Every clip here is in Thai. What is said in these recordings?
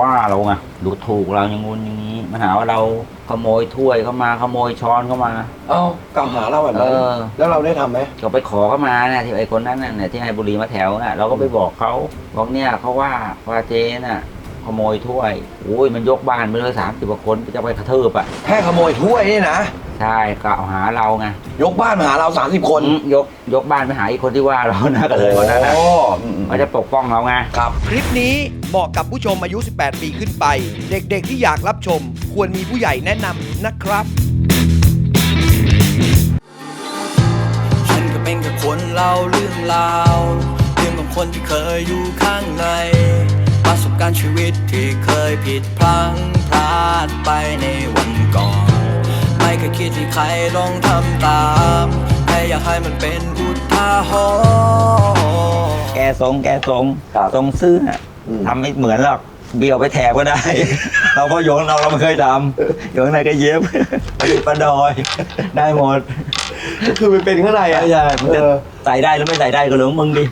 ว่าเราไงดูถูกเราอย่างงู้นอย่างนี้มาหาว่าเราขโมยถ้วยเข้ามาขโมยช้อนเข้ามา เอ้ากล่าวหาเราแบบเอนั้นอ แล้วเราได้ทำไหมก็ไปขอเข้ามาเนี่ยที่ไอ้คนนั้นน่ะเนี่ยที่ให้บุหรีมาแถวน่ะเราก็ไปบอกเขาบอกเนี่ยเขาว่าว่าเจ๊น่ะ ขโมยถ้วยโอ้ยมันยกบ้านไปเลยสามสิบกว่าคนจะไปกระเทิบอะแค่ขโมยถ้วยนี่นะใช่กล่าวหาเราไงยกบ้านมาหาเรา 30 คนอืมยกยกบ้านไปหาอีกคนที่ว่าเรานะก็เลยวันนั้นนะโอ้อืมเขาจะปกป้องเราไงครับ คลิปนี้เหมาะกับผู้ชมอายุ 18 ปีขึ้นไป เด็กๆที่อยากรับชม ควรมีผู้ใหญ่แนะนำนะครับฉันก็เป็นแค่คนเล่าเรื่องราวเรื่องของคนที่เคยอยู่ข้างใน ประสบการณ์ชีวิตที่เคยผิดพลั้งพลาดไปในวันก่อน ไม่เคยคิดที่ใครลองทำตาม แค่อยากให้มันเป็นอุทาหรณ์แกทรงแกทรงครับทรงซื่อน่ะอืม ทำไม่เหมือนหรอกเบี้ยวไปแถบก็ได้ เราก็โยงเราเราไม่เคยทำโยงไหนก็เย็บ ประดิษฐ์ประดอย ได้หมดคือมันเป็นข้างในอะใช่มันจะเออใส่ได้หรือไม่ใส่ได้ก็เรื่องของมึงดิ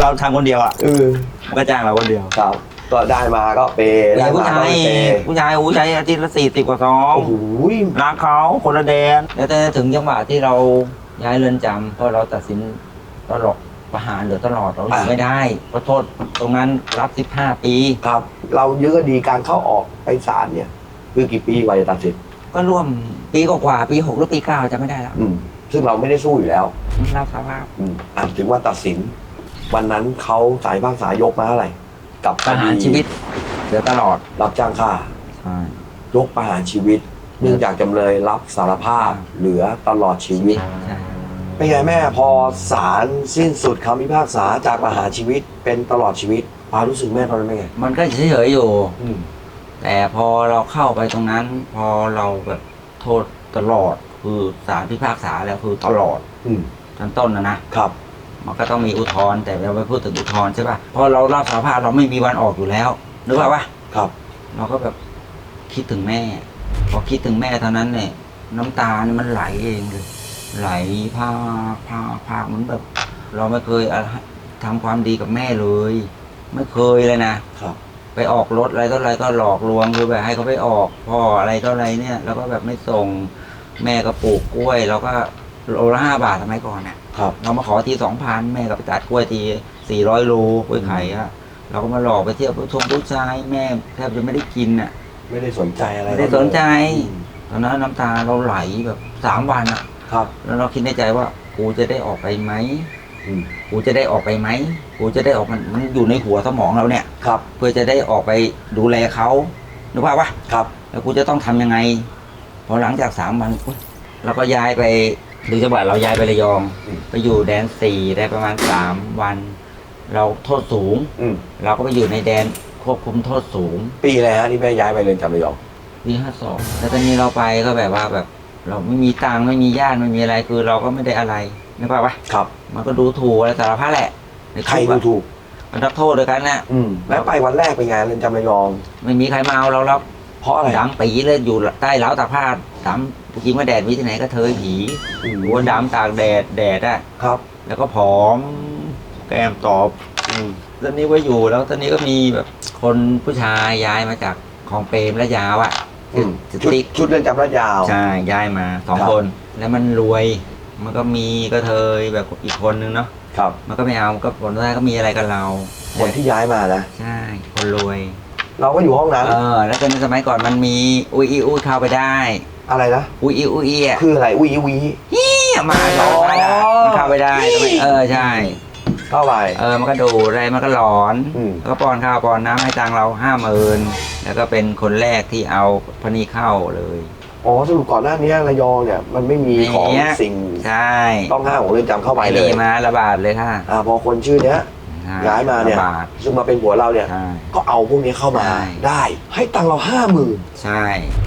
เราทำคนเดียวอะเออมันก็จ้างเราคนเดียว ครับ ก็ได้มาก็เปย์แต่ได้ผู้มาชาก็ยไม่เปย์ผู้ชายโอ้ใช้อาทิตย์ละสี่สิบกว่าซองโอ้โหรักเขาคนละแดนแล้วแต่ถึงจังหวะที่เราย้ายเรือนจำเพราะเราตัดสินตลอดประหารเหลือตลอดเราอยู่ไม่ได้เพราะโทษตรงนั้นรับสิบห้าปี ครับ เรายื้อคดีการเข้าออกไปศาลเนี่ย คือกี่ปีกว่าจะตัดสินก็ร่วมปีกว่าๆปีหกหรือปีเก้าจะไม่ได้แล้วอืมซึ่งเราไม่ได้สู้อยู่แล้วรับสภาพอืมอะถึงว่าตัดสิน วันนั้นเขาสายบ้างสายยกมาเท่าไหร่ กับประหารชีวิตเหลือตลอดรับจ้างฆ่า ใช่ ยกประหารชีวิต เนื่องจากจำเลยรับสารภาพเหลือตลอดชีวิต ใช่เป็นไงแม่พอศาลสิ้นสุดคำพิพากษาจากประหารชีวิตเป็นตลอดชีวิตความรู้สึกแม่ตอนนั้นเป็นไงมันก็เฉยๆอยู่ อืมแต่พอเราเข้าไปตรงนั้น พอเราแบบโทษตลอด คือศาลพิพากษาแล้วคือตลอดอืมชั้นต้นนะนะครับ มันก็ต้องมีอุทธรณ์แต่เราไม่พูดถึงอุทธรณ์ใช่ป่ะเพราะเรารับสารภาพเราไม่มีวันออกอยู่แล้วนึกว่าปะครับ เราก็แบบคิดถึงแม่ พอคิดถึงแม่เท่านั้นเนี่ย น้ำตาเนี่ยมันไหลเองเลยไหลพากพากพากเหมันแบบ เราไม่เคยอะทำความดีกับแม่เลย ไม่เคยเลยนะครับไปออกรถอะไรก็อะไรก็หลอกลวงคือแบบให้เขาไปออกพ่ออะไรก็อะไรเนี่ย แล้วก็แบบไม่ส่งแม่ก็ปลูกกล้วยเราก็โลละห้าบาทสมัยก่อนเนี่ย ครับเรามาขอทีสองพันแม่ก็ไปตัดกล้วยทีสี่ร้อยโลกล้วยไข่อะเราก็มาหลอกไปเที่ยวผู้ชมผู้ชายแม่แทบจะไม่ได้กินอะไม่ได้สนใจอะไรไม่ได้สนใจอืมตอนนั้นน้ำตาเราไหลแบบสามวันอะครับ แล้วเราคิดในใจว่ากูจะได้ออกไปไหมอืมกูจะได้ออกไปไหมกูจะได้ออกมันมันอยู่ในหัวสมองเราเนี่ยครับ เพื่อจะได้ออกไปดูแลเขานึกภาพปะครับ แล้วกูจะต้องทำยังไง พอหลังจากสามวันปุ๊บเราก็ย้ายไป หรือจังหวัดเราย้ายไประยอง ไปอยู่แดนสี่ได้ประมาณสามวัน เราโทษสูง อืมเราก็ไปอยู่ในแดนควบคุมโทษสูงปีอะไรฮะที่แม่ย้ายไปเรือนจำระยองปีห้าสองแล้วตอนนี้เราไปก็แบบว่าแบบ เราไม่มีตังค์ไม่มีญาติไม่มีอะไรคือเราก็ไม่ได้อะไรนึกภาพปะครับ มันก็ดูถูกอะไรสารพัดแหละในใครคุกดูอะถูกมันรับโทษด้วยกันนะอืมแล้วไปวันแรกเป็นไงเรือนจำระยอง ไม่มีใครมาเอาเราแล้ว เพราะอะไรดำปีเลยอยู่ใต้เล้าตากผ้าดำจริงว่าแดดมีที่ไหนก็เทยผีอืมหัวดำตากแดดแดดอะครับ แล้วก็ผอม แก้มตอบอืมตอนนี้ว่าอยู่แล้วตอนนี้ก็มีแบบคนผู้ชายย้ายมาจากของเปรมและยาวอะอืมสชุดติ๊กชุดเรือนจำระยาวใช่ย้ายมาสองครับคน แล้วมันรวย มันก็มีก็เทยแบบอีกคนนึงเนาะครับ มันก็ไม่เอาก็ผลสุดท้ายก็มีอะไรกับเรา คนที่ย้ายมานะใช่ คนรวย เราก็อยู่ห้องนั้น เออ แล้วตอนนนสมัยก่อนมันมีอุ้ยอีอุ้ยเข้าไปได้อะไรนะอุ้ยอีอุ้ยอีอะคืออะไรอุยอีวีเนี่ยมาเข้าไปได้มันเข้าไปได้ทำไมเออใช่เข้าไปเออมันก็ดูอะไรมันก็หลอนอืมแล้วก็ป้อนข้าวป้อนน้ำให้ตังค์เราห้าหมื่นแล้วก็เป็นคนแรกที่เอาพนีเข้าเลยอ๋อสรุปก่อนหน้านี้ระยองเนี่ยมันไม่มีของเนี่ยสิ่งใช่ต้องห้ามของเรือนจำเข้าไปไอ้เลยนี่มาระบาดเลยค่ะอ่าพอคนชื่อเนี้ยใช่ ย้ายมาเนี่ยระบาดซึ่งมาเป็นผัวเราเนี่ย ใช่ ก็เอาพวกนี้เข้ามาใช่ ได้ ให้ตังค์เราห้าหมื่นใช่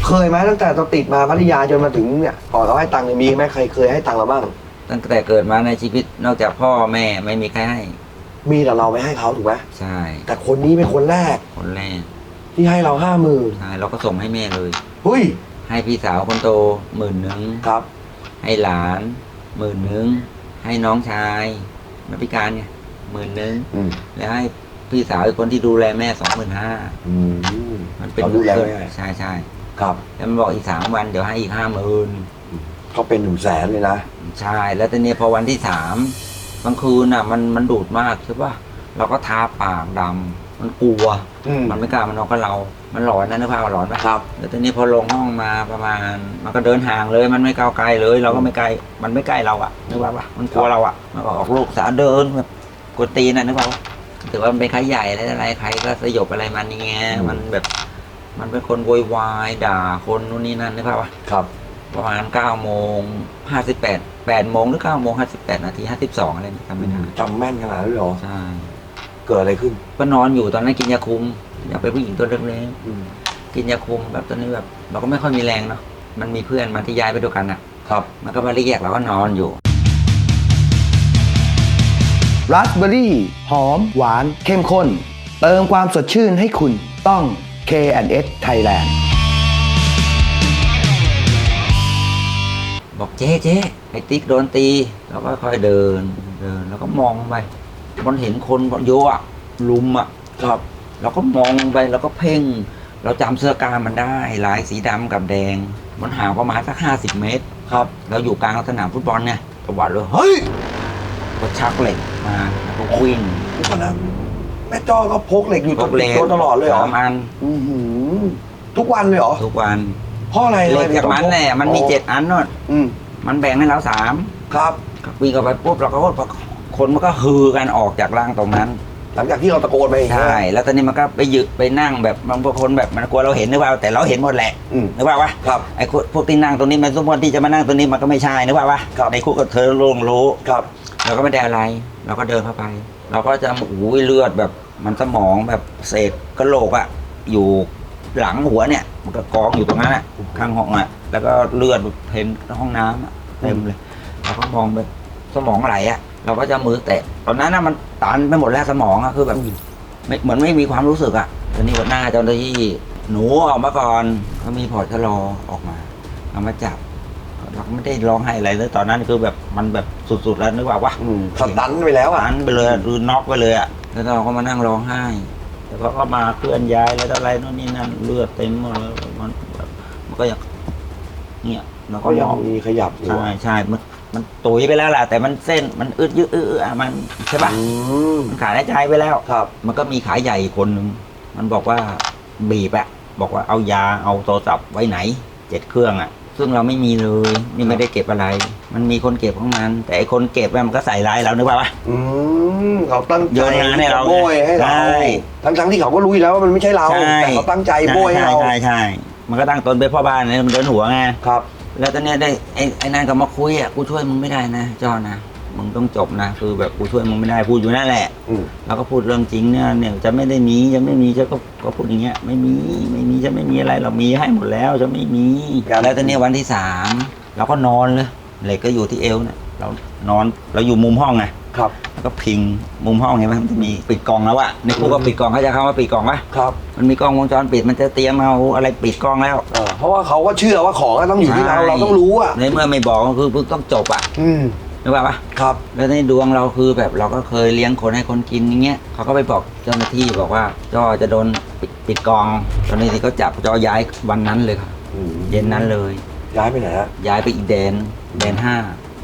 เคยไหมตั้งแต่เราติดมาพัทยาจนมาถึงเนี่ยก่อนเราให้ตังค์เนี่ยมีไหมใครเคยให้ตังค์เราบ้างตั้งแต่เกิดมาในชีวิตนอกจากพ่อแม่ไม่มีใครให้ มีแต่เราไม่ให้เขาถูกไหมใช่ แต่คนนี้เป็นคนแรกคนแรกที่ให้เราห้าหมื่นใช่เราก็ส่งให้แม่เลย เฮ้ยให้พี่สาวคนโตหมื่นหนึ่งครับ ให้หลานหมื่นหนึ่งให้น้องชายมันพิการไง หมื่นหนึ่งอืมแล้วให้พพี่สาวอีกคนที่ดูแลแม่สองหมื่นห้าอืมมันเป็นเขาดูแลแม่ใช่ใช่ครับแล้วมันบอกอีกสามวันเดี๋ยวให้อีกห้าหมื่นก็เป็นหนึ่งแสนเลยนะใช่ แล้วตอนนี้พอวันที่สามกลางคืนอะ มันมันดูดมากใช่ปะเราก็ทาปากดำมันกลัว อืมมันไม่กล้ามานอนกับเรา มันหลอนนะนึกภาพว่าหลอนปะ ครับ แล้วตอนนี้พอลงห้องมาประมาณ มันก็เดินห่างเลย มันไม่ก้าวไกลเลย เราก็ไม่ไกล มันไม่ใกล้เราอะนึกว่าปะมันกลัวเราอะมันก็ออกลูกสาวเดินแบบ กดตีนอะนึกว่าปะถือว่ามันเป็นใครใหญ่อะไรอะไรใครก็สยบอะไรมันนี่ไงอืมมันแบบ มันเป็นคนโวยวายด่าคนนู่นนี่นั่นนึกภาพปะครับ ประมาณเก้าโมงห้าสิบแปดแปดโมงหรือเก้าโมงห้าสิบแปดนาทีห้าสิบสองอะไรนี่จำไม่ได้จำแม่นขนาดนั้นเลยเหรอใช่เกิดอะไรขึ้น ก็นอนอยู่ตอนนั้นกินยาคุมอยากเป็นผู้หญิงตัวเล็กอืมๆกินยาคุมแบบตอนนี้แบบ เราก็ไม่ค่อยมีแรงเนาะมันมีเพื่อนมาที่ย้ายไปด้วยกันอะ ครับ มันก็มาเรียกเราก็นอนอยู่ ราสเบอร์รี่ หอม หวาน เข้มข้น เติมความสดชื่นให้คุณต้อง K&S Thailand บอกเจ๊เจ๊ไอ้ติ๊กโดนตีเราก็ค่อยเดินเดิน แล้วก็มองไป มันเห็นคนเยอะอะลุมอะครับ เราก็มองไปแล้วก็เพ่ง เราจำเสื้อกล้ามมันได้ลายสีดำกับแดง มันห่างประมาณสักห้าสิบเมตร ครับ เราอยู่กลางสนามฟุตบอลไงตะวัดเลยเฮ้ย ก็ชักเหล็กมาแล้วก็วิ่งทุกคนนะแม่จ้อก็พกเหล็กอยู่พกเหล็กตัวตลอดเลยเหรอสามอันอือหือทุกวันเลยเหรอทุกวันเพราะอะไรเหล็กทำไจากมันต้องพแน่มันมีอ๋อเจ็ดอันนู่นอืมมันแบ่งให้เราสามครับ วิ่งเข้าไปปุ๊บเราก็คนมันก็ฮือกันออกจากร่างตรงนั้น หลังจากที่เราตะโกนไปใช่ แล้วตอนนี้มันก็ไปยึดไปนั่งแบบบางคนแบบมันกลัวเราเห็นหรือเปล่าแต่เราเห็นหมดแหละอืมนึกว่าปะครับ ไอ้พวกที่นั่งตรงนี้มันสมมติที่จะมานั่งตรงนี้มันก็ไม่ใช่นึกว่าปะครับ ในคุกก็เธอลงรู้ ครับ เราก็ไม่ได้อะไร เราก็เดินเข้าไป เราก็จะโอ้ยเลือดแบบมันสมองแบบเศษกระโหลกอะอยู่หลังหัวเนี่ย มันก็กองอยู่ตรงนั้นอะข้างห้องอะแล้วก็เลือดเต็มห้องน้ำอะเต็มเลยเราก็มองแบบสมองไหลอะเราก็จะมือแตะตอนนั้นน่ะมันตันไปหมดแล้วสมองอะคือแบบไม่เหมือนไม่มีความรู้สึกอะตอนนี้หัวหน้าเจ้าหน้าที่หนูออกมาก่อนเขามีพอร์ตชะลอออกมาเอามาจับ เราก็ไม่ได้ร้องไห้อะไรเลยตอนนั้นคือแบบมันแบบสุดๆแล้วนึกว่าว่าอืมสตันไปแล้วอะตันไปเลยอะคือน็อกไปเลยอะแล้วเราก็มานั่งร้องไห้แล้วก็มาเคลื่อนย้ายแล้วอะไรนู่นนี่นั่นเลือดเต็มหมดเลยมันแบบมันก็ยังเนี่ยเราก็ก็มยังองมีขยับอยู่ใช่ใช่มันมันตุยไปแล้วล่ะ แต่มันเส้นมันอึดยืดอึดอะมันใช่ปะอืมมันขาดหายใจไปแล้วครับ มันก็มีขาใหญ่อีกคนหนึ่งมันบอกว่าบีบอะบอกว่าเอายาเอาโทรศัพท์ไว้ไหนเจ็ดเครื่องอะ ซึ่งเราไม่มีเลย นี่ไม่ได้เก็บอะไร มันมีคนเก็บของมัน แต่ไอคนเก็บอะมันก็ใส่ร้ายเรานึกว่าปะ อืมเขาตั้งใจโยนงานให้เราโบยให้เราใช่ทั้งทั้งๆที่เขาก็รู้อยู่แล้วว่ามันไม่ใช่เราใช่ แต่เขาตั้งใจโบยให้เราใช่ใช่ใช่มันก็ตั้งตนเป็นพ่อบ้านเนี่ยมันเดินหัวไง ครับ แล้วตอนเนี้ยได้ไอ้ไอ้นั่นก็มาคุยอะกูช่วยมึงไม่ได้นะจอนะ มึงต้องจบนะคือแบบกูช่วยมึงไม่ได้พูดอยู่นั่นแหละ อืมแล้วก็พูดเรื่องจริงเนี่ยเนี่ยจะไม่ได้มีจะไม่มีจะก็ก็พูดอย่างเงี้ยไม่มีไม่มีจะไม่มีอะไรเรามีให้หมดแล้วจะไม่มีแล้วตอนเนี้ยวันที่สามเราก็นอนเลยเหล็กก็อยู่ที่เอวเนี่ยเรานอนเราอยู่มุมห้องไงครับ แล้วก็พิงมุมห้องเห็นไหมมันจะมีปิดกล่องแล้วอะในคุกก็ปิดกล่องเขาจะเข้ามาปิดกล่องปะครับมันมีกล้องวงจรปิดมันจะเตรียมเอาอะไรปิดกล้องแล้วเออเพราะว่าเขาก็เชื่อว่าของก็ต้องอยู่ที่เราใช่เราต้องรู้อะในเมื่อไม่บอกก็คือเพิ่งต้องจบอะอืม นึกว่าปะครับ แล้วในดวงเราคือแบบเราก็เคยเลี้ยงคนให้คนกินอย่างเงี้ยเขาก็ไปบอกเจ้าหน้าที่บอกว่าจอจะโดนปิดปิดกองเจ้าหน้าที่ก็จับจอย้ายวันนั้นเลยครับอืมเย็นนั้นเลย ย้ายไปไหนฮะย้ายไปอีกแดนแดนห้า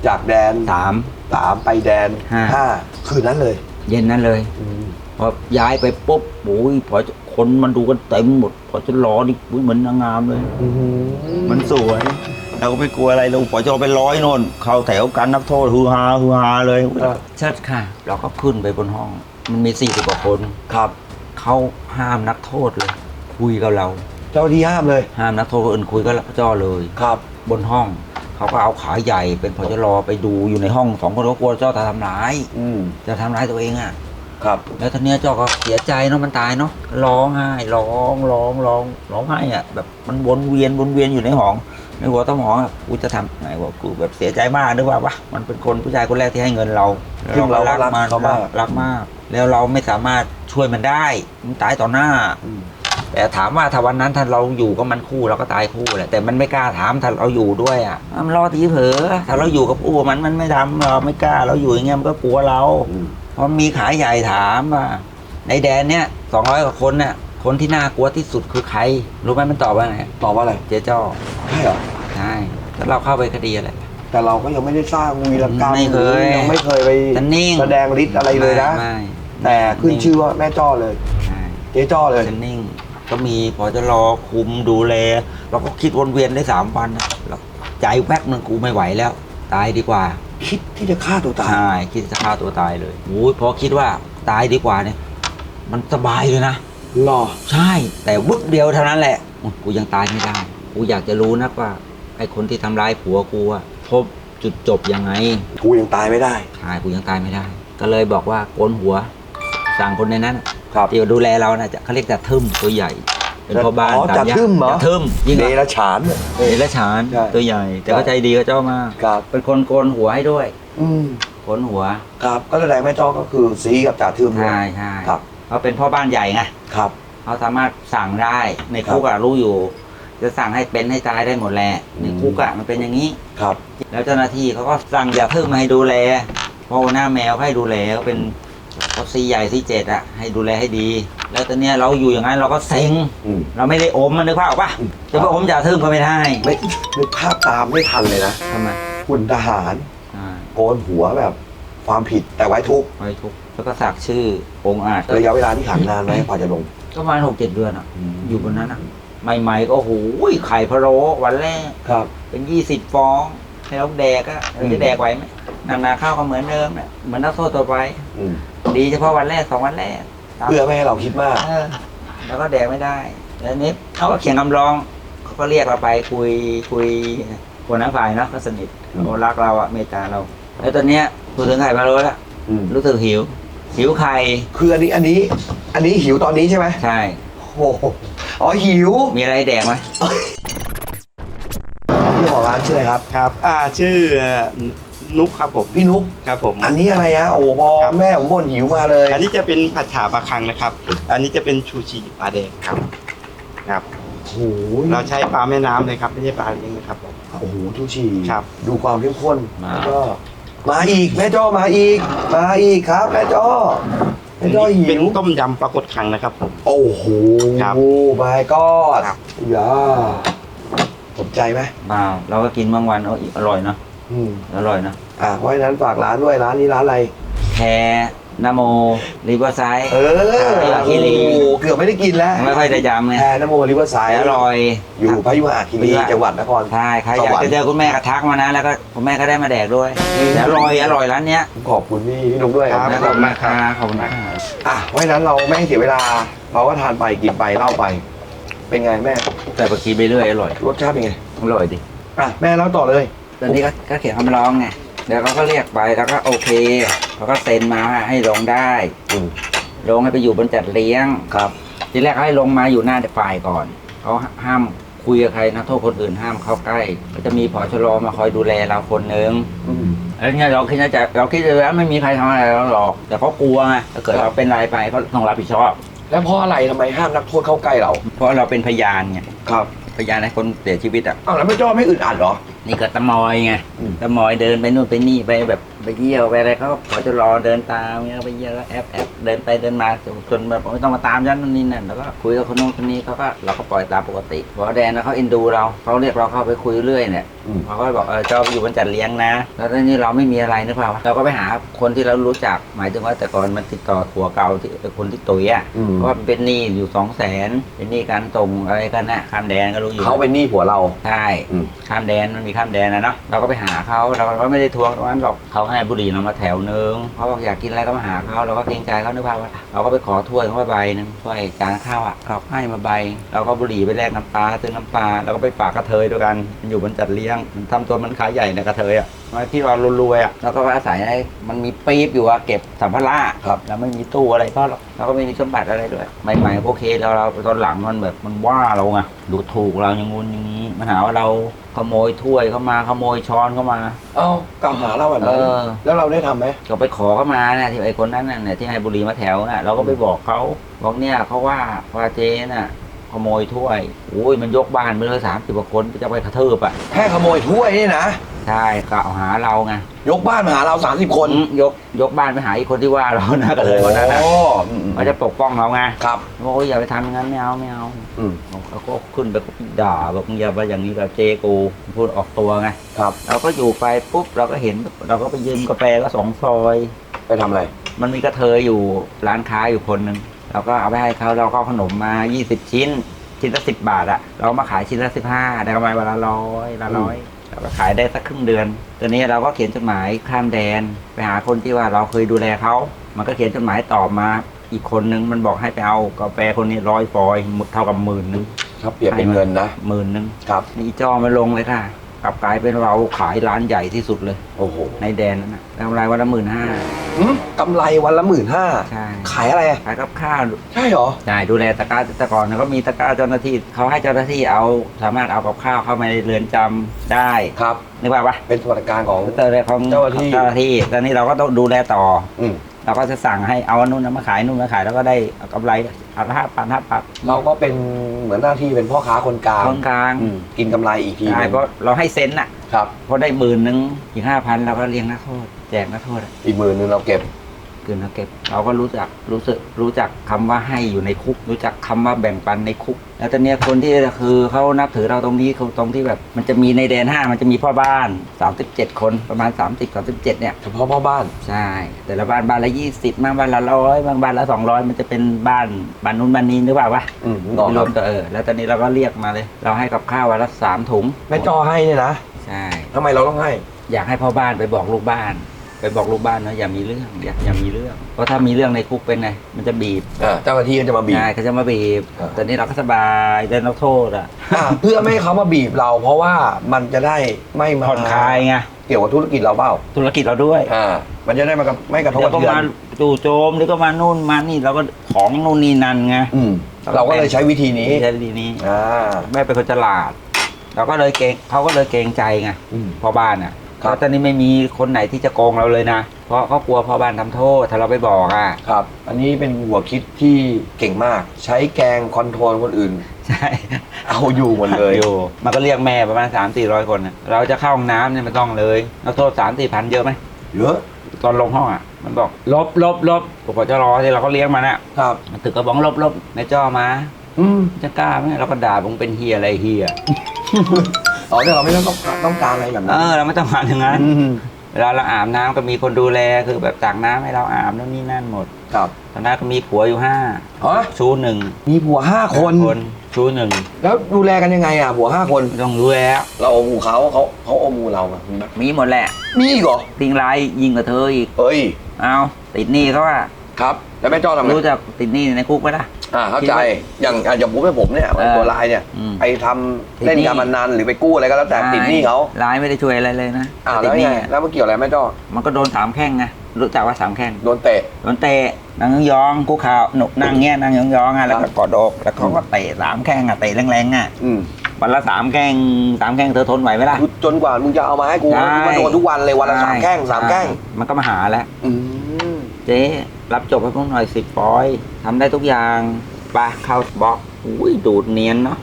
จากแดนสาม สามไปแดนห้า ห้าคืนนั้นเลยเย็นนั้นเลย อืมพอย้ายไปปุ๊บโอ้ยพอคนมันดูกันเต็มหมด พอจะรอนี่อุ๊ยเหมือนนางงามเลย อืมมันสวย เราก็ไม่กลัวอะไรเราปล่อยจอเป็นร้อยโน่น เข้าแถวกันนักโทษฮือฮาฮือฮาเลยเชิดค่ะ เราก็ขึ้นไปบนห้อง มันมีสี่สิบกว่าคนครับเขาห้ามนักโทษเลย คุยกับเรา เจ้าที่ห้ามเลย ห้ามนักโทษคนอื่นคุยกับจ้อเลยครับ บนห้องเขาก็เอาขาใหญ่เป็นพจรอไปดูอยู่ในห้องสองคนก็กลัวจ้อจะทำร้ายอืมจะทำร้ายตัวเองอะ ครับ แล้วทีเนี้ยเจ้าก็เสียใจเนาะมันตายเนาะร้องไห้ร้องร้องร้องร้องไห้อะแบบมันวนเวียนวนเวียนอยู่ในห้องในหัวสมองอะกูจะทำไงวะกูแบบเสียใจมากนึกว่าวะมันเป็นคนผู้ชายคนแรกที่ให้เงินเราซึ่งเราก็รักมันเขามากรักมาก แล้วเราไม่สามารถช่วยมันได้มันตายต่อหน้าอืมแต่ถามว่าถ้าวันนั้นถ้าเราอยู่ก็มันคู่เราก็ตายคู่แหละแต่มันไม่กล้าถามถ้าเราอยู่ด้วยอะมันรอทีเผลอถ้าเราอยู่กับอู้มันมันไม่ทำเราไม่กล้าเราอยู่อย่างเงี้ยมันก็กลัวเราอืมเพราะมีขาใหญ่ถามว่าในแดนเนี่ยสองร้อยกว่าคนเนี่ย คนที่น่ากลัวที่สุดคือใคร รู้ไหมมันตอบว่าไงตอบว่าอะไร เจ๊จ้อใช่เหรอใช่แล้วเราเข้าไปคดีอะไร แต่เราก็ยังไม่ได้สร้างวีรกรรมไม่เคยยังไม่เคยไปจะนิ่ง แสดงฤทธิ์อะไรเลยนะ ไม่แต่ขึ้นชื่อว่าแม่จ้อเลย ใช่เจ๊จ้อเลยจะนิ่ง ก็มีพอจะรอคุมดูแล เราก็คิดวนเวียนได้สามวันนะแล้วใจแวบหนึงกูไม่ไหวแล้ว ตายดีกว่า คิดที่จะฆ่าตัวตายใช่คิดจะฆ่าตัวตายเลยโอ้ยพอคิดว่าตายดีกว่าเนี่ย มันสบายเลยนะ หรอใช่ แต่วึบเดียวเท่านั้นแหละอุ๊ยกูยังตายไม่ได้กูอยากจะรู้นะว่าไอ้คนที่ทำร้ายผัวกูอะพบจุดจบยังไงกูยังตายไม่ได้ใช่กูยังตายไม่ได้ ก็เลยบอกว่าโกนหัว สั่งคนในนั้นครับ ที่ดูแลเรานะจะเขาเรียกจัดทึมตัวใหญ่ เป็นพ่อบ้านอ๋อตาจัดย่าทึ่มเหรอจัดทึมยิ่งเดเหรอรัจฉานเนี่ยเดรัจฉานใช่ตัวใหญ่ แต่ก็ใจดีก็เจ้ามากครับ เป็นคนโกนหัวให้ด้วยอืมโกนหัวครับก็แสดงแม่จ้อก็คือซีกับจ่าทึมด้วยใช่ใช่ครับ เขาเป็นพ่อบ้านใหญ่ไงครับ เขาสามารถสั่งได้ในคุกอะรู้อยู่ จะสั่งให้เป็นให้ตายได้หมดแหละในคุกอะมันเป็นอย่างนี้ ครับ แล้วเจ้าหน้าที่เขาก็สั่งอย่าเพิ่มมาให้ดูแลเพราะว่าหน้าแมวให้ดูแลเขาเป็นเขาซีใหญ่ซีเจ็ดอะให้ดูแลให้ดี แล้วตอนเนี้ยเราอยู่อย่างนั้นเราก็เซ็งอืม เราไม่ได้อมมันนึกภาพออกปะจะไปอมอย่าเพิ่มก็ไม่ได้ไม่นึกภาพตามไม่ทันเลยนะทำไมหุ่นทหารอ่าโกนหัวแบบความผิดแต่ไว้ทุกข์ไว้ทุกข์ แล้วก็สักชื่อองค์อาจระยะเวลาที่ขังนานไหมกว่าจะลงก็ประมาณหกเจ็ดเดือนอะอยู่บนนั้นอะใหม่ๆก็โอ้โหไข่พะโล้วันแรกครับ เป็นยี่สิบฟองให้เราแดกอะเราจะแดกไหวไหมนานๆข้าวก็เหมือนเดิมเนี่ยเหมือนนักโทษตัวไปอืมดีเฉพาะวันแรกสองวันแรกเพื่อไม่ให้เราคิดมากเออแล้วก็แดกไม่ได้ แล้วนี้เขาก็เขียนคำร้องเขาก็เรียกเราไปคุยคุยคนน้าฝ่ายเนาะก็สนิทอืมเขารักเราอะเมตตาเรา แล้วตอนเนี้ยพูดถึงไข่พะโล้แล้วอืมรู้สึกหิว หิวไข่คืออันนี้อันนี้ อันนี้หิวตอนนี้ใช่ไหมใช่ โอ้โหอ๋อหิวมีอะไรให้แดกไหมพี่ของร้านชื่ออะไรครับ ครับ อ่า ชื่อนุกครับผม พี่นุ๊กครับผม อันนี้อะไรฮะโอ้พอครับ แม่ผมบ่นหิวมาเลยอันนี้จะเป็นผัดฉาปลาคังนะครับ อันนี้จะเป็นชูชีปลาแดงครับ ครับ โอ้โหเราใช้ปลาแม่น้ำเลยครับ ไม่ใช่ปลาเลี้ยงนะครับผม โอ้โหทุกชีครับ ดูความเข้มข้นมา แล้วก็ มาอีกแม่จ้อมาอีก มาอีกครับ แม่จ้อแม่จ้อหิเป็นวต้มยำปลากดคังนะครับผม โอ้โหครับ my god ครับ อย่าสนใจไหมเปล่าเราก็กินบางวันเอาอีกอร่อยเนาะอืมอร่อยเนาะอะเพราะฉะนั้นฝากร้านด้วยร้านนี้ร้านอะไร แคร์ นโมริเวอร์ไซด์เออพยุหคีรีโอ้โหเกือบไม่ได้กินแล้วไม่ค่อยจะจำไงแพรนโมริเวอร์ไซด์แต่อร่อย อยู่พยุหคีรีจังหวัดนคร ใช่ใครอยากจะเจอคุณแม่ก็ทักมานะ แล้วก็คุณแม่ก็ได้มาแดกด้วยแต่อร่อยอร่อยร้านเนี้ยขอบคุณพี่พี่นุ๊กด้วยครับนะขอบคุณมากครับขอบคุณมากอะเพราะฉะนั้นเราไม่ให้เสียเวลา เราก็ทานไปกินไปเล่าไป เป็นไงแม่แต่ปลาคีไปเรื่อยอร่อยรสชาติเป็นไงอร่อยดิอะแม่เล่าต่อเลย ตอนนี้ก็ก็เขียนคำร้องไง แล้วเขาก็เรียกไปแล้วก็โอเคเขาก็เซ็นมาให้ลงได้อืมลงให้ไปอยู่บนจัดเลี้ยง ครับ ทีแรกเขาให้ลงมาอยู่หน้าฝ่ายก่อนเขาห้ามคุยกับใครนะโทษคนอื่นห้ามเข้าใกล้ ก็จะมีผอชรมาคอยดูแลเราคนนึงอืม แล้วเนี่ยเราคิดว่าจะเราคิดว่าไม่มีใครทำอะไรเราหรอก แต่เขากลัวไงถ้าเกิดครับ เราเป็นอะไรไปเขาต้องรับผิดชอบ แล้วเพราะอะไรทำไมห้ามนักโทษเข้าใกล้เรา เพราะเราเป็นพยานไงครับพยานให้คนเสียชีวิตอะ อ้าวแล้วแม่จ้อไม่อึดอัดเหรอ นี่ก็ตะมอยไงอืมตะมอยเดินไปนู่นไปนี่ไปแบบ ไปเยี่ยวไปอะไรเขาก็พอจะรอเดินตามเงี้ยไปเยี่ยวแล้วแอบแอบเดินไปเดินมาจนจนแบบไม่ต้องมาตามฉันนั่นนี่นั่นแล้วก็คุยกับคนนู้นคนนี้เขาก็เราก็ปล่อยตามปกติเพราะแดนนะเขาเอ็นดูเราเขาเรียกเราเข้าไปคุยเรื่อยเนี่ยอืม เขาก็บอกเออเจ้าอยู่บนจัดเลี้ยงนะ แล้วตอนนี้เราไม่มีอะไรนึกเปล่าวะเราก็ไปหาคนที่เรารู้จักหมายถึงว่าแต่ก่อนมันติดต่อผัวเก่าที่คนที่ตุยอะอืม เพราะว่ามันเป็นหนี้อยู่สองแสนเป็นหนี้การส่งอะไรกันนะข้ามแดนก็รู้อยู่ เขาเป็นหนี้ผัวเรา ใช่อืม ข้ามแดนมันมีข้ามแดนนะเนาะเราก็ไปหาเขาเราก็ไม่ได้ทวงตรงนั้นหรอกเขาให้บุหรี่เรามาแถวนึงเขาบอกอยากกินอะไรก็มาหาเขาเราก็เกรงใจเขานึกภาพว่าเราก็ไปขอถ้วยเขามาใบหนึงถ้วยจานข้าวอะเขาให้มาใบเราก็บุหรี่ไปแลกน้ำปลาซื้อน้ำปลาเราก็ไปฝากกระเทยด้วยกันมันอยู่บนจัดเลี้ยงมันทำตัวมันขายใหญ่ในกระเทยอะมาที่เรารวยๆอะเราก็อาศัยให้มันมีปี๊บอยู่อะเก็บสัมภาระครับแล้วไม่มีตู้อะไรก็หรอกเราก็ไม่มีสมบัติอะไรด้วยใหม่ๆโอเคแล้วเราตอนหลังมันแบบมันว่าเราไง ดูถูกเราอย่างงู้นอย่างนี้มันหาว่าเราขโมยถ้วยเข้ามาขโมยช้อนเข้ามา เอ้ากล่าวหาเราแบบนั้นเออ แล้วเราได้ทำไหมก็ไปขอเข้ามาเนี่ยที่ไอ้คนนั้นน่ะเนี่ยที่ให้บุหรี่มาแถวน่ะเราก็ไปบอกเขาบอกเนี่ยเขาว่าว่าเจ๊น่ะ ขโมยถ้วยโอ้ยมันยกบ้านไปเลยสามสิบกว่าคนจะไปกระทืบอะแค่ขโมยถ้วยนี่นะ ใช่กล่าวหาเราไงยกบ้านมาหาเรา 30 คนอืมยกยกบ้านไปหาอีกคนที่ว่าเรานะก็เลยวันนั้นนะโอ้อืมเขาจะปกป้องเราไงครับ บอกว่าอย่าไปทำอย่างนั้นไม่เอาไม่เอาอืมเขาก็ขึ้นไปด่าบอกมึงอย่าไปอย่างนี้กับเจกูพูดออกตัวไงครับเราก็อยู่ไปปุ๊บเราก็เห็น เราก็ไปยืมกาแฟก็สองซอย ไปทำอะไรมันมีกระเทยอยู่ร้านค้าอยู่คนหนึ่งเราก็เอาไปให้เขาเราก็เอาขนมมา 20 ชิ้น ชิ้นละสิบบาทอะเราก็มาขายชิ้นละสิบห้าได้กำไรวันละร้อยละร้อย เราก็ขายได้สักครึ่งเดือน ตอนนี้เราก็เขียนจดหมายข้ามแดน ไปหาคนที่ว่าเราเคยดูแลเขา มันก็เขียนจดหมายตอบมา อีกคนนึงมันบอกให้ไปเอากาแฟคนนี้ร้อยฟอยล์หมดเท่ากับหมื่นนึง ครับเปลี่ยนเป็นเงินนะ หมื่นนึงครับ นี่จอมาลงเลยค่ะ กลับกลายเป็นเราขายร้านใหญ่ที่สุดเลย โอ้โหในแดนนั้นนะกำไรวันละหมื่นห้าหืมกำไรวันละหมื่นห้าใช่ ขายอะไรอะขายกับข้าวใช่เหรอใช่ดูแลตะกร้าแตะก่อนเขามีตะกร้าเจ้าหน้าที่เขาให้เจ้าหน้าที่เอาสามารถเอากับข้าวเข้ามาในเรือนจำได้ครับ นึกว่าปะเป็นสวัสดิการของเตอร์ของเจ้าหน้าที่ เจ้าหน้าที่ตอนนี้เราก็ต้องดูแลต่อ อืม เราก็จะสั่งให้เอาอันนู่นมาขายนู่นมาขายแล้วก็ได้กำไรอันละห้าพันห้าพันเราก็เป็นเหมือนหน้าที่เป็นพ่อค้าคนกลางคนกลางอืมกินกำไรอีกทีหใช่นึ่งเพราะเราให้เซ็นน่ะครับ พอได้หมื่นหนึ่งอีกห้าพันเราก็เลี้ยงนักโทษแจกนักโทษอะอีกหมื่นหนึงเราเก็บ คืนเราเก็บเราก็รู้จักรู้สึกรู้จักคำว่าให้อยู่ในคุก รู้จักคำว่าแบ่งปันในคุก แล้วตอนเนี้ยคนที่คือเขานับถือเราตรงนี้คือตรงที่แบบ มันจะมีในแดนห้ามันจะมีพ่อบ้าน 37 คนประมาณ 30 37เนี่ยเฉพาะพ่อบ้านใช่แต่ละบ้านบ้านละ 20บ้างบ้านละร้อยบ้างบ้านละ 200 มันจะเป็นบ้านบ้านนู้นบ้านนี้หรือเปล่าวะอืมนึกออกรครัวบมตัวเออแล้วตอนนี้เราก็เรียกมาเลย เราให้กับข้าววันละสามถุงแม่จอให้เนี่ยนะใช่ทำไมเราต้องให้ อยากให้พ่อบ้านไปบอกลูกบ้าน ไปบอกลูกบ้านนะอย่ามีเรื่องอย่าอย่ามีเรื่อง เพราะถ้ามีเรื่องในคุกเป็นไงมันจะบีบอ่าเจ้าหน้าที่ก็จะมาบีบ ใช่เขาจะมาบีบ อ่าตอนนี้เราก็สบายได้นักโทษอะอ่าเพื่อไม่ให้เขามาบีบเรา เพราะว่ามันจะได้ไม่มาผ่อนคลายไงเกี่ยวกับธุรกิจเราเปล่าธุรกิจเราด้วยอ่า มันจะได้มากระไม่กระทบเดี๋กยวระก็เทือมานจู่โจมเดี๋ยวก็มานู่นมานี่เราก็ของนู่นนี่นั่นไงอืมเราก็เลยใช้วิธีนี้ใช้วิธีนี้ อ่าแม่เป็นคนฉลาด เราก็เลยเกรงเขาก็เลยเกรงใจไงอืมพ่อบ้านอะ ครับแล้วตอนนี้ไม่มีคนไหนที่จะโกงเราเลยนะ เพราะเขากลัวพ่อบ้านทำโทษ ถ้าเราไปบอกอะครับ อันนี้เป็นหัวคิดที่เก่งมาก ใช้แกงคอนโทรลคนอื่น ใช่ เอาอยู่หมดเลยอยู่ มันก็เรียกแม่ประมาณสามสี่ร้อยคนน่ะเราจะเข้าห้องน้ำเนี่ยไม่ต้องเลยนักโทษสามสี่พันเยอะไหมเยอะตอนลงห้องอะ มันบอกลบลบลบปกติจะรอที่เราก็เลี้ยงมันอะครับมันตึกก็บอกลบลบนายจ้อมา อืมจะกล้าไหมเราก็ด่ามึงเป็นเฮียอะไรเฮีย อ๋อแต่เราไม่ต้องต้องการอะไรแบบเอนั้นอเราไม่ต้องมาอย่างนั้นอืมเวลาเราอาบน้ำก็มีคนดูแลคือแบบตักน้ำให้เราอาบนู่นนี่นั่นหมดครับตอนนั้นก็มีผัวอยู่ห้าฮะชูหนึ่งมีผัวห้าคน คนชูหนึ่งแล้วดูแลกันยังไงอะผัวห้าคนไม่ต้องดูแลเราอมูเขาเขาเขาอมูเราอะมีไหมมีหมดแหละ มีอีกเหรอ ติงร้ายยิงกับเธออีก เอ้ย เอาติดหนี้เขาว่าครับ แล้วแม่จ้อทำไงรู้จักติดหนี้ในคุกไหมล่ะ อ่าเข้าใจคิดว่าอย่างอะอย่างผมเป็นผมเนี่ยเออตัวลายเนี่ยอืม ไปทำเล่นการพนันหรือไปกู้อะไรก็แล้วแต่ติดหนี้เขาร้ายไม่ได้ช่วยอะไรเลยนะอ่าติแล้ดวหนี้ไงแล้วมันเกี่ยวอะไรแม่จ้อมันก็โดนสามแข้งไงรู้จักว่าสามแข้ง โดนเตะ โดนเตะนั่งยองๆคุกเข่าวหนุกนั่งเงี้ยนั่งยองๆอะแล้วก็กอดอกแล้วเขาก็เตะสามแข้งอะเตะแรงๆอะอืมวันละสามแข้งสามแข้งเธอทนไหวไหมล่ะ จนกว่ามึงจะเอามาให้กูใช่มึงมาโดนทุกวันเลยวันละสามแข้งสามแข้งใช่มันก็มาหาแล้ว อืม เจ๊รับจบให้พวกหน่อยสิบปอยทำได้ทุกอย่างไปเข้าบล็อกอุ้ยดูดเนียนเนาะ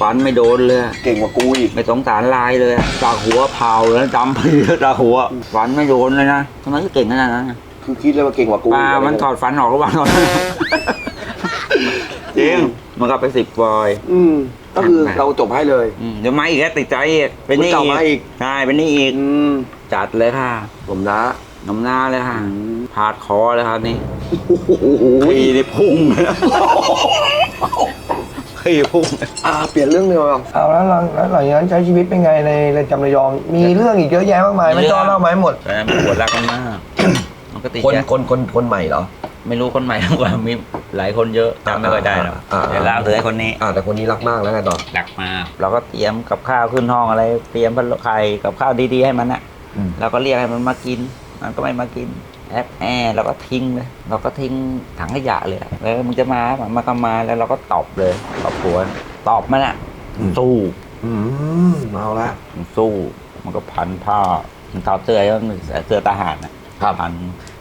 ฟันไม่โดนเลย เก่งกว่ากูอีกไม่สงสารลายเลยจากหัวเผาแล้วจำไปจากหัวฟันไม่โดนเลยนะทำไมก็เก่งขนาดนั้นนะคือคิดเลยว่าเก่งกว่ากูปลามันถอดฟันออกระหว่างตอนนั้นจริงมันก็ไปสิบปอย อืมก็คือเราจบให้เลยอืมเดี๋ยวมาอีกแล้วติดใจอีกเป็นนี่เก่ามาอีกใช่เป็นนี่อีกอืมจัดเลยค่ะ ผมนะ น้ำหน้าเลยค่ะอืมพาดคอเลยครับนี่โอ้โหขี่นี่พุ่งเลยนะขี่พุ่งเลยอ่าเปลี่ยนเรื่องเลยว่ะเอาแล้วหลังแล้วหลังจากนั้นใช้ชีวิตเป็นไงในเรือนจำระยอง มีเรื่องอีกเยอะแยะมากมายไม่จ้อเล่ามาให้หมดแต่มันปวดรักกันมากมันก็ติดคนยาคนคนคนใหม่เหรอไม่รู้คนใหม่ทั้งว่ามีหลายคนเยอะจำไม่ค่อยได้หรอกอ่าอ่าเดี๋ยวเล่าถึงไอ้คนนี้อ่าแต่คนนี้รักมากแล้วไงต่อดักมาเราก็เตรียมกับข้าวขึ้นห้องอะไร เตรียมพัดลมไข่กับข้าวดีๆให้มันนะอืมเราก็เรียกให้มันมากิน มันก็ไม่มากินแอบแอร์เราก็ทิ้งเลยเราก็ทิ้งถังขยะเลยอะแล้วมึงจะมาปะมันก็มาแล้วเราก็ตอบเลยตอบผวนตอบมันอะสู้อืมเอาละมันสู้ มันก็พันผ้ามันถอดเสื้อแล้วมันเสื้อทหารนะครับพัน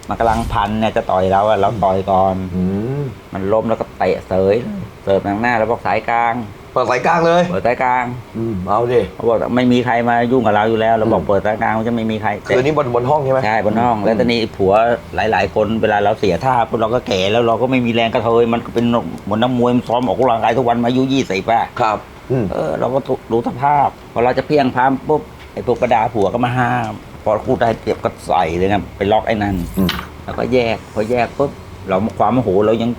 มันกำลังพันเนี่ยจะต่อยเราอะเราต่อยก่อนอืมมันล้มแล้วก็เตะเสยเลยเสิร์ฟทางหน้าแล้วบอกสายกลาง เปิดสายกลางเลยเปิดสายกลางอืมเอาดิเขาบอกไม่มีใครมายุ่งกับเราอยู่แล้ว เราบอกอืมเปิดสายกลางมันจะไม่มีใครคือนี่บนบนห้องใช่ไหมใช่บนห้อง แล้วตอนนี้ผัวหลาย ๆ คนเวลาเราเสียท่าปุ๊บเราก็แก่แล้วเราก็ไม่มีแรงกระเทยมันก็เป็นเหมือนนักมวยมันซ้อมออกกำลังกายทุกวันมาอายุยี่สิบอะครับอืมเออเราก็รู้สภาพพอเราจะเพียงพามปุ๊บไอ้พวกประดาผัวก็มาห้ามพอคู่ได้เปรียบก็ใส่เลยนะไปล็อกไอ้นั่นอืมแล้วก็แยกพอแยกปุ๊บเราความโมโหเรายัง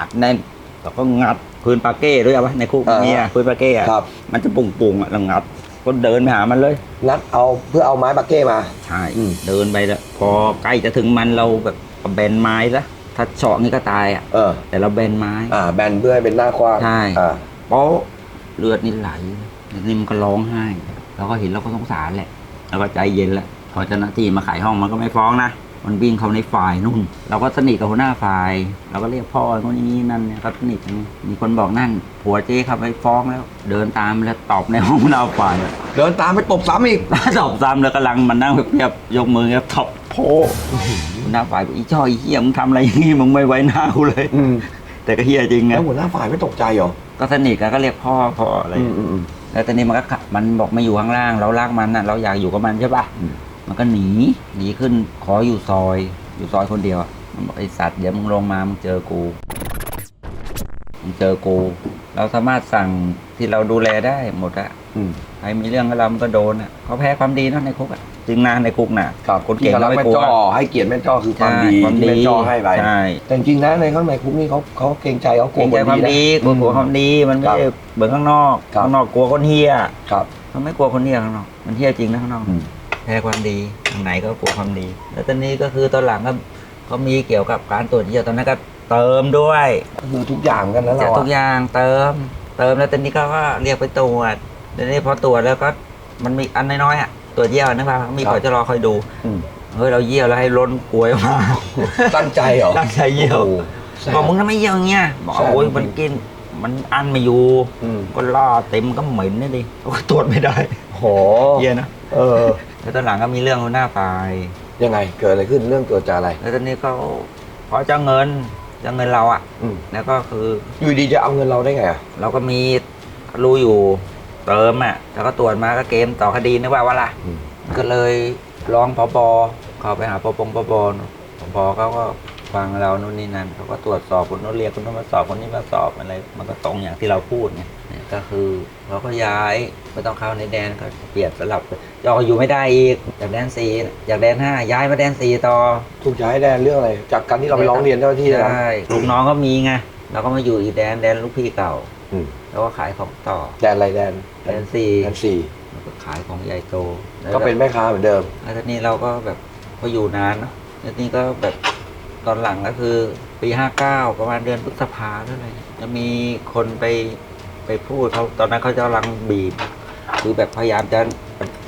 อัดแน่นเราก็งัด พื้นปาเก้ด้วยเอาวะในคุกอ่ามีอะพื้นปาเก้อะครับ มันจะปุ่งปุ่งๆอะเรางัดก็เดินไปหามันเลยงัดเอาเพื่อเอาไม้บักเก้มา ใช่อืม เดินไปแล้วพอใกล้จะถึงมันเราแบบเบนไม้ละถ้าเฉาะนี่ก็ตายอะ เออ แต่เราเบนไม้ อ่า แบนเพื่อให้เป็นหน้ากว้างใช่ อ่า โป๊ะเลือดนี่ไหลนี่มันก็ร้องไห้เราก็เห็นเราก็สงสารแหละเราก็ใจเย็นแล้วพอเจ้าหน้าที่มาขายห้องมันก็ไม่ฟ้องนะ มันวิ่งเข้าในฝ่ายนู่น เราก็สนิทกับหัวหน้าฝ่าย เราก็เรียกพ่อคนนี้นั่นเนี่ยเขาสนิทกันมีคนบอกนั่นผัวเจ๊เขาไปฟ้องแล้ว เดินตามแล้วตอบในห้องหัวหน้าฝ่าย เดินตามไปตบซ้ำอีก ตอบซ้ำแล้วกำลังมันนั่งเพียบๆยกมือเงี้ยตบโพหัวหน้าฝ่ายบอกอีช่ออีเหี้ยมึงทำอะไรอย่างงี้มึงไม่ไว้หน้ากูเลยอืมแต่ก็เหี้ยจริงไงแล้วหัวหน้าฝ่ายไม่ตกใจเหรอก็สนิทกันก็เรียกพ่อพ่ออะไรอืมอืมอืมแล้วตอนนี้มันก็ขับมันบอกไม่อยู่ข้างล่าง เราลากมันน่ะเราอยากอยู่กับมันใช่ปะอื มมันก็หนีหนีขึ้นขออยู่ซอย อยู่ซอยคนเดียวอะมันบอกไอสัตว์เดี๋ยวมึงลงมามึงเจอกูมึงเจอกู เราสามารถสั่งที่เราดูแลได้หมดอะอืม ใครมีเรื่องกับเรามันก็โดนอะเขาแพ้ความดีเนอะในคุกอะจริงนะในคุกน่ะครับคนเก่งที่เรารักไม่แม่กลัว จ้อให้เกียรติแม่จ้อคือความดีใช่ความที่ดีแม่จ้อให้ไปใช่แต่จริงๆนะในข้างในคุกนี่เขาเขาเกรงใจเขากเกลัรวงใจความดีกลัวกลัวความดีมันไม่ครับใช่เหมือนข้างนอกครับ ข้างนอกกลัวคนเฮียครับเขาไม่กลัวคนเฮียข้างนอกมันเฮียจริงนะข้างนอกอืม แพ้ความดีทางไหนก็กลัวความดี แล้วตอนนี้ก็คือตอนหลังก็เขามีเกี่ยวกับการตรวจเยี่ยวตอนนั้นก็เติมด้วยก็คือทุกอย่างกันนะจะเราทุอะกอย่างเติม เติมแล้วตอนนี้ก็ก็เรียกไปตรวจตอนนี้พอตรวจแล้วก็มันมีอันน้อยๆอะตรวจเยี่ยวนะครับมีขอจะรอคอยดูอืมเฮ้ยเราเยี่ยวแล้วให้ล้นกลวยออกมา ตั้งใจเหรอตั้งใจเยี่ยว โอ้โหแสบ บอกมึงทำไมเยี่ยวอย่างเงี้ยบอกแสบโอ้ยจริงมันกินมันอั้นไม่อยู่ อืมก็ล่อเต็มก็เหม็นนี่ดิก็ตรวจไม่ได้โหเยี่ยนะ เออ แล้วตอนหลังก็มีเรื่องหัวหน้าฝ่ายยังไงเกิดอะไรขึ้นเรื่องเกิดจากอะไร แล้วตอนนี้เขาพอจะเงินจะเงินเราอะ อืมแล้วก็คืออยู่ดีจะเอาเงินเราได้ไงอะเราก็มีรู้อยู่เติมอะ แล้วก็ตรวจมาก็เกมต่อคดีนึกว่าว่าล่ะ อืมก็เลยร้องพบเขาไปหาปปงปบพบเขาก็ ฟังเรานู่นนี่นั่นเขาก็ตรวจสอบคนนู้นเรียกคนนู้นมาสอบคนนี้มาสอบอะไร มันก็ตรงอย่างที่เราพูดไงเนี่ยก็คือเราก็ย้ายไม่ต้องเข้าในแดนก็เปลี่ยนสลับจออยู่ไม่ได้อีกจากแดนสี่จากแดนห้าย้ายมาแดนสี่ต่อถูกย้ายแดนเรื่องอะไรจากการที่เราไปร้องเรียนเจ้าหน้าที่นะใช่ลูกน้องก็มีไงเราก็มาอยู่อีกแดนแดนลูกพี่เก่าอืมแล้วก็ขายของต่อแดนอะไรแดนแดนสี่แดนสี่แล้วก็ขายของใหญ่โตแล้วก็เป็นแม่ค้าเหมือนเดิมแล้วทีนี้เราก็แบบพออยู่นานเนอะแล้วทีนี้ก็แบบ ตอนหลังก็คือปีห้าเก้าประมาณเดือนพฤษภาหรืออะไรเนี่ยจะมีคนไปไปพูดเขาตอนนั้นเขาจะกำลังบีบ คือแบบพยายามจะ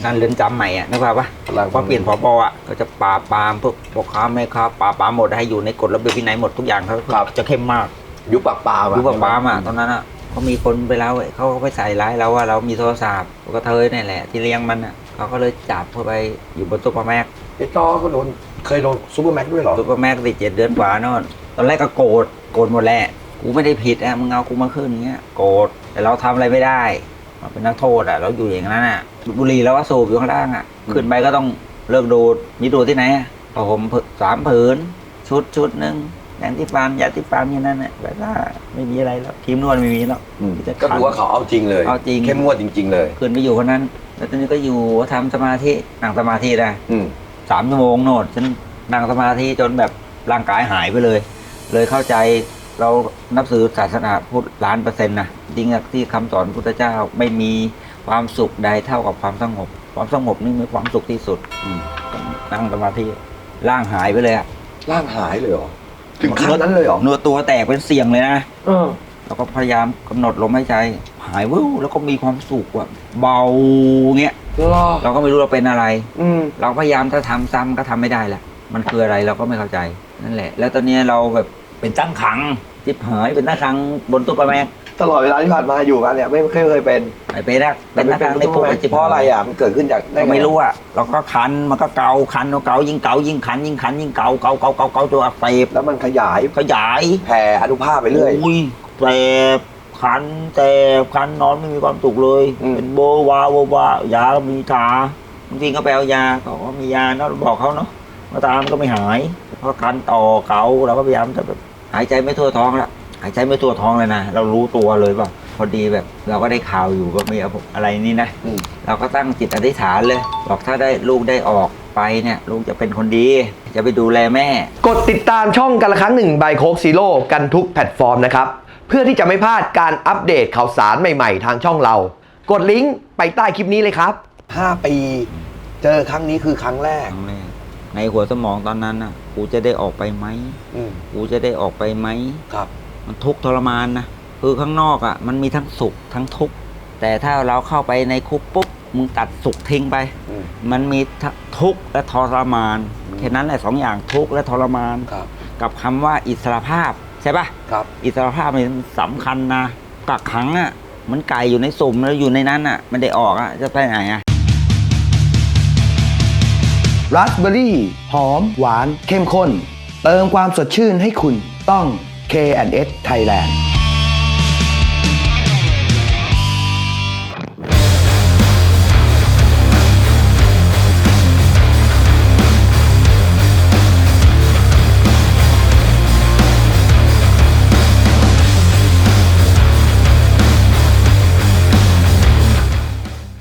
นั่นเรือนจำใหม่อะนึกภาพปะกำลังพอเปลี่ยนผบอะก็จะปราบปรามพวกพ่อค้าแม่ค้าปราบปรามหมดให้อยู่ในกฎระเบียบวินัยหมดทุกอย่างเขาจะเข้มมากยุบปากปลารู้ปราบปรามอะตอนนั้นอะเขามีคนไปแล้วเขาก็ไปใส่ร้ายเราว่าเรามีโทรศัพท์ก็เทยนี่แหละ ที่เลี้ยงมันอะเขาก็เลยจับเข้าไปอยู่บนซุปเปอร์แม็ก ไอ้จ้อก็โดน เคยโดนซูเปอร์แม็กซ์ด้วยเหรอซุปเปอร์แม็กติดเจ็ดเดือนกว่าโนนตอนแรกก็โกรธโกรธหมดแหละกูไม่ได้ผิดอะมึงเอากูมาขึ้นอย่างเงี้ยโกรธแต่เราทำอะไรไม่ได้เราเป็นนักโทษอะเราอยู่อย่างนั้นอะบุหรี่เราก็สูบอยู่ข้างล่างอะขึ้นไปก็ต้องเลิกดูดมีดูดที่ไหนอะผ้าห่มสามผืน ชุดชุดหนึ่งแดงที่ฟาร์มยาที่ฟาร์มอย่างนั้นน่ะแบบว่าไม่มีอะไรแล้วครีมนวดไม่มีแล้วอืมมีแต่ก็ถือว่าเขาเอาจริงเลยเอาจริง เข้มงวดจริง ๆ เลย ขึ้นไปอยู่คนนั้น แล้วตอนนี้ก็อยู่ทำสมาธินั่งสมาธินะอืม สามชั่วโมงโนดฉันนั่งสมาธิจนแบบร่างกายหายไปเลย เลยเข้าใจเรานับถือศาสนาพุทธล้านเปอร์เซ็นต์นะจริงๆที่คำสอนพุทธเจ้าไม่มีความสุขใดเท่ากับความสงบ ความสงบนี่มีความสุขที่สุดอืมนั่งสมาธิร่างหายไปเลยอะร่างหายเลยเหรอถึงขั้นนั้นเลยเหรอเนื้อตัวแตกเป็นเสียงเลยนะเออเราก็พยายามกำหนดลมหายใจ หายวู้แล้วก็มีความสุขแบบเบาเงี้ยรอเราก็ไม่รู้เราเป็นอะไร อืม เราพยายามถ้าทำซ้ำก็ทำไม่ได้แหละ มันคืออะไรเราก็ไม่เข้าใจนั่นแหละ แล้วตอนนี้เราแบบเป็นตั้งขังจิบหายเป็นตั้งขังบนตุ๊กแม็กตลอดเวลาที่ผ่านมาอยู่กันเนี่ยไม่เคยเคยเป็นไอ้เป็นนักเป็นนักทางในพวกไอ้จิบเพราะอะไรอะมันเกิดขึ้นจากด้ก็งไม่รู้อะเราก็คันมันก็เกาคันเกายิ่งเกายิ่งคันยิ่งคันยิ่งเกาเกาเกาเกาเกาตัวอักเสบแล้วมันขยายขยายแผ่อนุภาพไปเรื่อย อุ้ยแสบ คันแสบคันนอนไม่มีความสุขเลย อืม เป็นโบวาโบวายาก็มีทาบางทีก็ไปเอายาเขาก็มียาเนาะบอกเขาเนาะมาตามก็ไม่หายเพราะคันต่อเกาเราก็พยายามจะแบบหายใจไม่ทั่วท้องละหายใจไม่ทั่วท้องเลยนะเรารู้ตัวเลยว่าพอดีแบบ เราก็ได้ข่าวอยู่ก็ไม่เอาอะไรนี่นะ อืม เราก็ตั้งจิตอธิษฐานเลย บอกถ้าได้ลูกได้ออกไปเนี่ย ลูกจะเป็นคนดี จะไปดูแลแม่ กดติดตามช่องกันละครั้งหนึ่งใบโคกซีโร่กันทุกแพลตฟอร์มนะครับ เพื่อที่จะไม่พลาดการอัปเดตข่าวสารใหม่ๆ ทางช่องเรา กดลิงก์ไปใต้คลิปนี้เลยครับ 5 ปีเจอครั้งนี้คือครั้งแรกครั้งแรกในหัวสมองตอนนั้นน่ะ กูจะได้ออกไปไหม อืมกูจะได้ออกไปไหม ครับ มันทุกข์ทรมานนะ คือข้างนอกอะ มันมีทั้งสุขทั้งทุกข์ แต่ถ้าเราเข้าไปในคุกปุ๊บ มึงตัดสุขทิ้งไป อืม มันมีทั้งทุกข์และทรมาน อืม แค่นั้นแหละสองอย่างทุกข์และทรมาน ครับ กับคำว่าอิสรภาพ ใช่ปะครับ อิสรภาพมันสำคัญนะกักขังอะเหมันไก่อยู่ในสุ่มแล้วอยู่ในนั้นอะ มันได้ออกอะจะไปไหนอะราสเบอร์รี่ หอม หวาน เข้มข้น เติมความสดชื่นให้คุณต้อง K&S Thailand